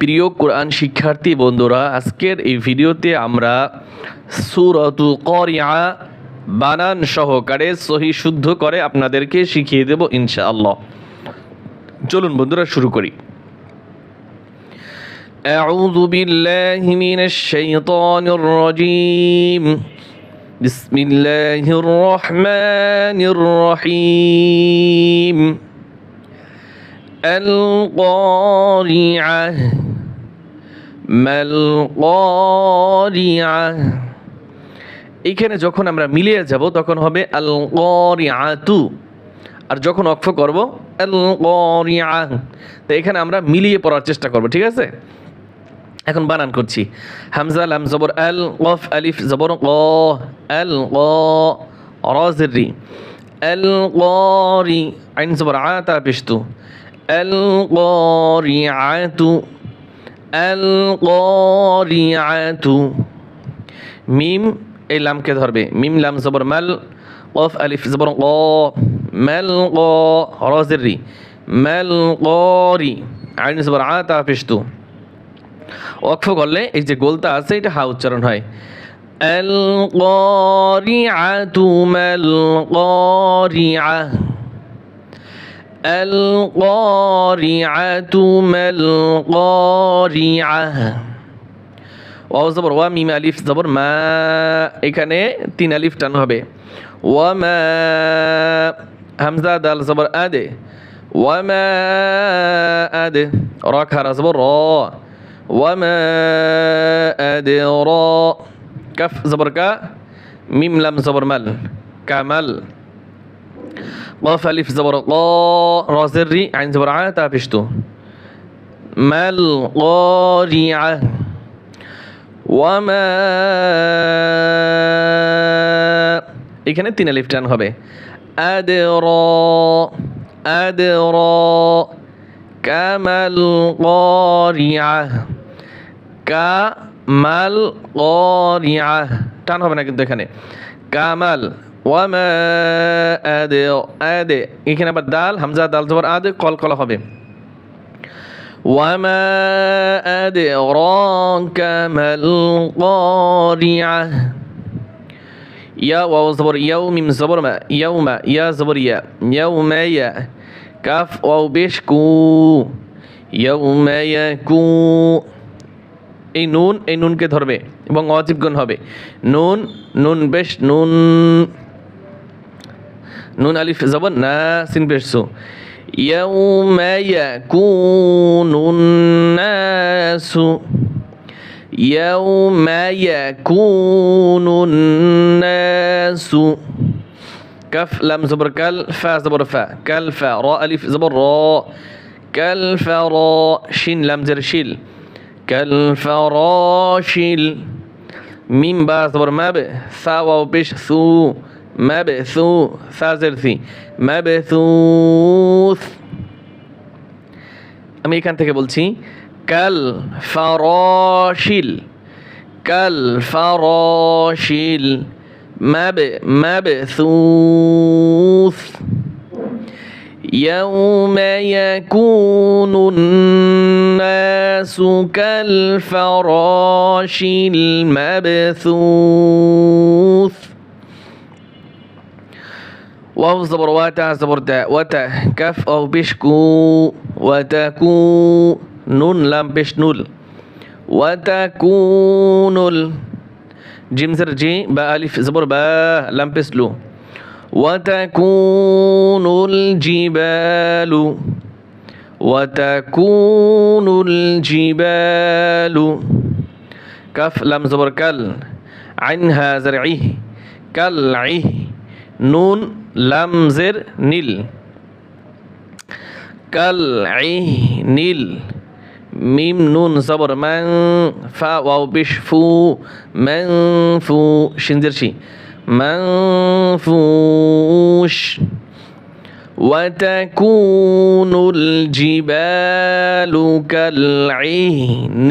প্রিয় কোরআন শিক্ষার্থী বন্ধুরা আজকের এই ভিডিওতে আমরা সুরতু করিয়া বানান সহকারে সহি শুদ্ধ করে আপনাদেরকে শিখিয়ে দেব ইনশাআল্লাহ চলুন বন্ধুরা শুরু করি أعوذ بالله من الشيطان الرجيم بسم الله الرحمن الرحيم القارعة ما القارعة এখানে যখন আমরা মিলিয়ে যাব, তখন হবে আল করিআতু। আর যখন অক্ষ করব, আল করিআ তো এখানে আমরা মিলিয়ে পড়ার চেষ্টা করব, ঠিক আছে? এখন বানান করছি। হামজা, লাম, জবর, আল, কফ, আলিফ, জবর, ক, আল, ক রি আল করি, আইন জবর আতা পেশতু আল করিআতু। আল করিআতু মিম এই লামকে ধরবে। মিম লাম জবর মাল কফ আলিফ জবর ক মাল ক রাজের রি মাল করি আইন জবর আতা পেশতু ওয়াকফ করলে এই যে গোলতা আছে, এটা হা উচ্চারণ হয়। আল করিআতু মাল করিআ আল করিআতু মাল করিআ ওয়াও জবর ওয়া মিম আলিফ জবর মা এখানে তিন আলিফ টান হবে ওয়া মা হামজা দাল জবর আদে ওয়া মা আদে র খারা জবর র وما أدرى كف زبر كا ميم لام زبر مل كمل قاف ألف زبر قا را زري عين زبر عا تابشتو ما القارعة وما এখানে তিন আলিফ টান হবে আদরা আদরা কামাল করিয়া কামাল করিয়া টান হবে না কিন্তু এখানে কামাল ওয়ামা আদে আদে এখানে আবার দাল হামজা দাল জবর আদে কল কলা হবে وما أدراك ما القارعة يا واو زبر يوم من زبر ما يوم يا زبر يا يوم يا كاف واو بشكو يوم يكو এই নুন এই নুনকে ধরবে এবং অজীবগণ হবে নুন নুন বেশ নুন نون ألف نا سين بيرسو يوم يكون الناس يوم يكون الناس. كف لم زبر كال فا زبر فا. كل فا راء ألف زبر راء كالفراء شين لم زر شيل. كالفراشل ميم با زبر ما ب ثا واو بيش ثو. ما ب ثو ثا زر ثي مبثوث আমি এখান থেকে বলছি কাল ফারশিল কাল ফারশিল مب مبثوث يوم يكون الناس كالفراش المبثوث واو زبر واتا زبر دا وتا كف أو بشكو وتكو نون لام بشنول وتكون ال جيم زر جي با ألف زبر با لام بسلو وتكون الجبال وتكون الجبال كف لام زبر كل عنها زرعيه كالعيه نون لام زر نيل كالعيه نيل মিম নুন জবর ম্যাং ফা ওয়াও বিশ ফু ম্যাং ফু সিনজের শি ম্যাং ফুশ وتكون الجبال كالعهن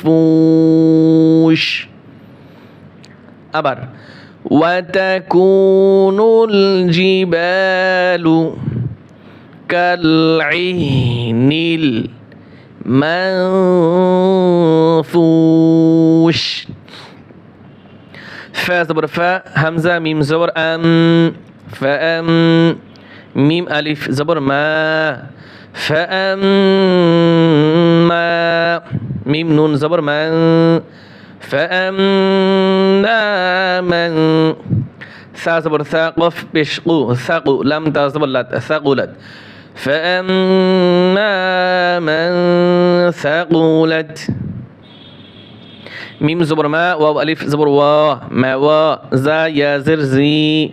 المنفوش আবার وتكون الجبال كالعهن منفوش فا زبر فا همزة ميم زبر أم فأم ميم ألف زبر ما فأما ميم نون زبر من فأما من ثاصبر ثاقف بشقو ثقو لم تصبلت ثقلت فأما من ثقلت ميم زبر ما واو ألف زبر وا ما وا زا يا زر زي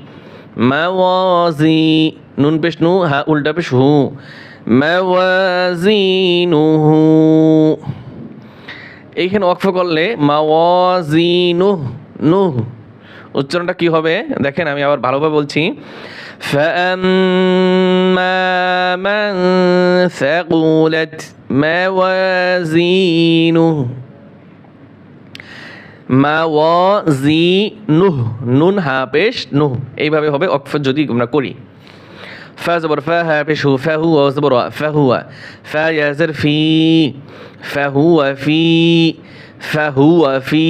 موازي نون بشنو ها ألدا بشهو موازينه এইখানে ওয়াকফ করলে মাওয়াজিনুহ নু। উচ্চারণটা কি হবে? দেখেন, আমি আবার ভালোভাবে বলছি। নুহ নুন হাপেশ নুহ এইভাবে হবে অক্ষর যদি আমরা করি। ফা জবর ফা হা পেশ হু ফা হু ওয়া জবর ফা হুয়া ফা ইয়াজর ফি ফা হুয়া ফি ফা হুয়া ফি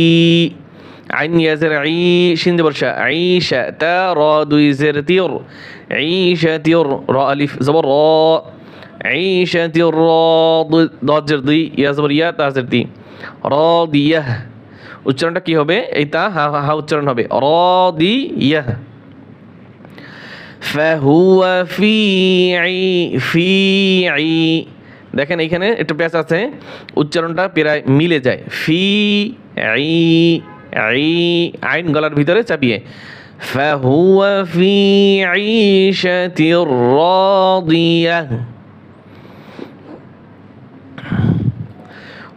عين يزر عي شين زبر شا عيشة تا را دوي زر تير عيشة تير را ألف زبر را عيشة تير را ضاد زر دي يا زبر يا تا زر دي راضية উচ্চারণটা কি হবে এইটা হা হা উচ্চারণ হবে র দি ইয়া ফাহুয়া ফি ফি দেখেন এখানে একটু প্যাচ আছে উচ্চারণটা প্রায় মিলে যায় ফি আইন গলার ভিতরে চাপিয়ে ফাহুয়া ফি আইশাতির রাদিয়াহ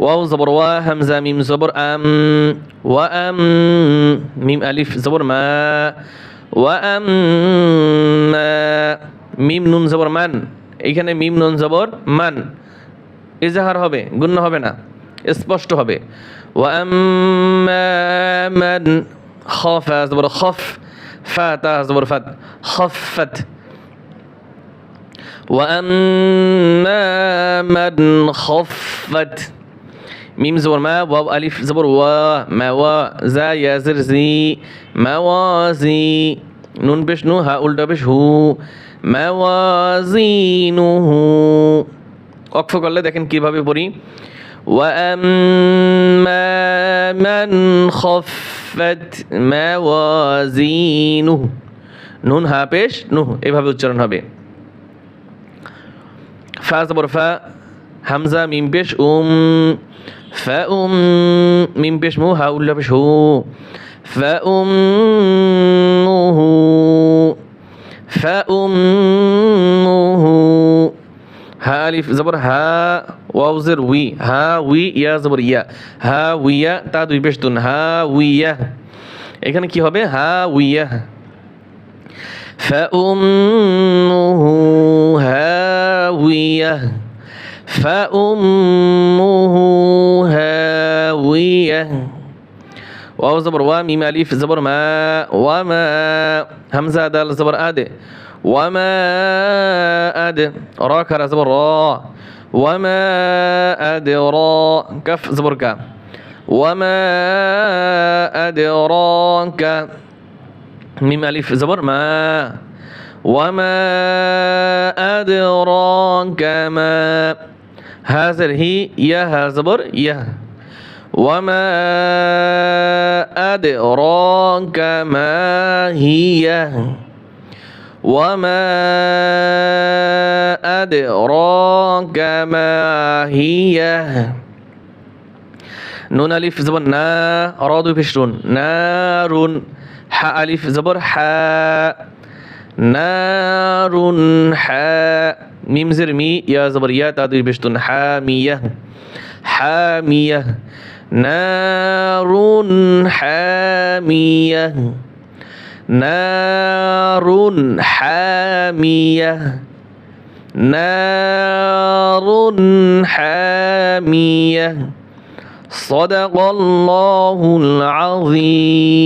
واو زبر وا همزة ميم زبر أم وأم ميم ألف زبر ما وأم ما মিম নুন জবর মান এখানে মিম নুন জবর মান ইজাহার হবে গুণ্য হবে না স্পষ্ট হবে وأما من خاف زبر خف فات زبر فت خفت وأما من خفت মিম জবর মা ওয়াও আলিফ জবর ওয়া মা ওয়া জা ইয়াজির জি মাওয়াজি নুন পেশ নু হা উল্টা পেশ হু মাওয়াজিনুহু অক্ষ করলে দেখেন কিভাবে পড়ি وأما من خفت موازينه নুন হা পেশ নুহ এভাবে উচ্চারণ হবে ফা জবর ফা হামজা মিম পেশ উম فأم من بشموها ولا بشهو فأمه فأمه ها ألف زبر ها واو زر وي ها وي يا زبر يا ها ويا তা দুই পেশ তুন হা উইয়া এখানে কি হবে হা উইয়া فأمه هاوية فأمه هاوية. واو زبر وا ميم ألف زبر ما وما همزة دال زبر أد وما أد را كرا زبر را وما أدرا كف زبر كا وما أدراك ميم ألف زبر ما وما أدراك ما. هذه يا ها زبر يا. وما أدراك ما هي. وما أدراك ما هي. نون ألف زبر نا أرادوا بشرون نار ح ألف زبر حاء نار حاء ميم زر مي يا زبر يا تعديل بشتون حامية. حامية. نار حامية. نار حامية. نار حامية. صدق الله العظيم.